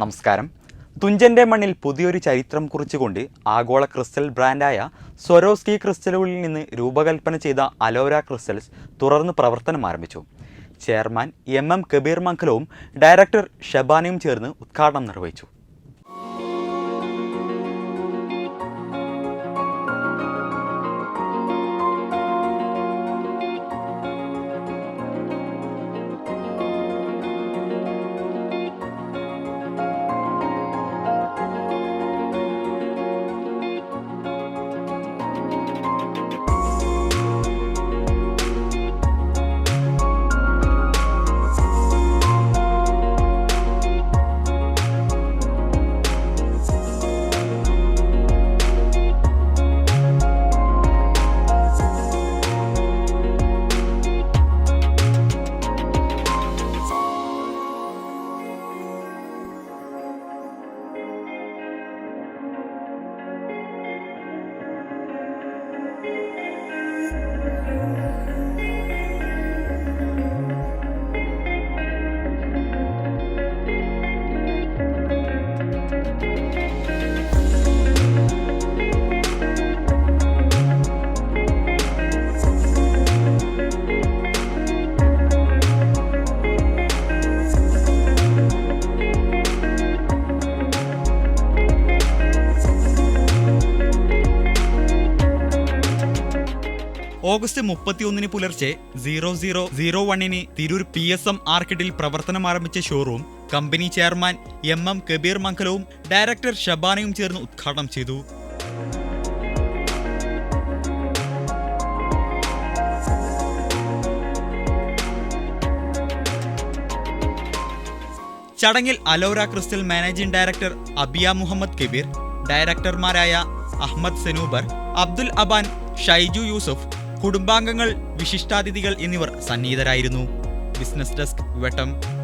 നമസ്കാരം. തുഞ്ചന്റെ മണ്ണിൽ പുതിയൊരു ചരിത്രം കുറിച്ചുകൊണ്ട് ആഗോള ക്രിസ്റ്റൽ ബ്രാൻഡായ സ്വരോസ്കി ക്രിസ്റ്റലുകളിൽ നിന്ന് രൂപകൽപ്പന ചെയ്ത അലോര ക്രിസ്റ്റൽസ് തുടർന്ന് പ്രവർത്തനം ആരംഭിച്ചു. ചെയർമാൻ എം എം കബീർ മംഗലവും ഡയറക്ടർ ഷബാനയും ചേർന്ന് ഉദ്ഘാടനം നിർവഹിച്ചു. ഓഗസ്റ്റ് മുപ്പത്തിയൊന്നിന് പുലർച്ചെ സീറോ സീറോ സീറോ വണ്ണിന് തിരൂർ പി എസ് എം ആർക്കിഡിൽ പ്രവർത്തനം ആരംഭിച്ച showroom company chairman M M Kabir മംഗലവും director ഷബാനയും ചേർന്ന് ഉദ്ഘാടനം ചെയ്തു. ചടങ്ങിൽ Alora crystal managing director Abiya Muhammad Kabir ഡയറക്ടർമാരായ Ahmed സെനൂബർ Abdul Aban Shaiju Yusuf കുടുംബാംഗങ്ങൾ വിശിഷ്ടാതിഥികൾ എന്നിവർ സന്നിഹിതരായിരുന്നു. ബിസിനസ് ഡെസ്ക് വെട്ടം.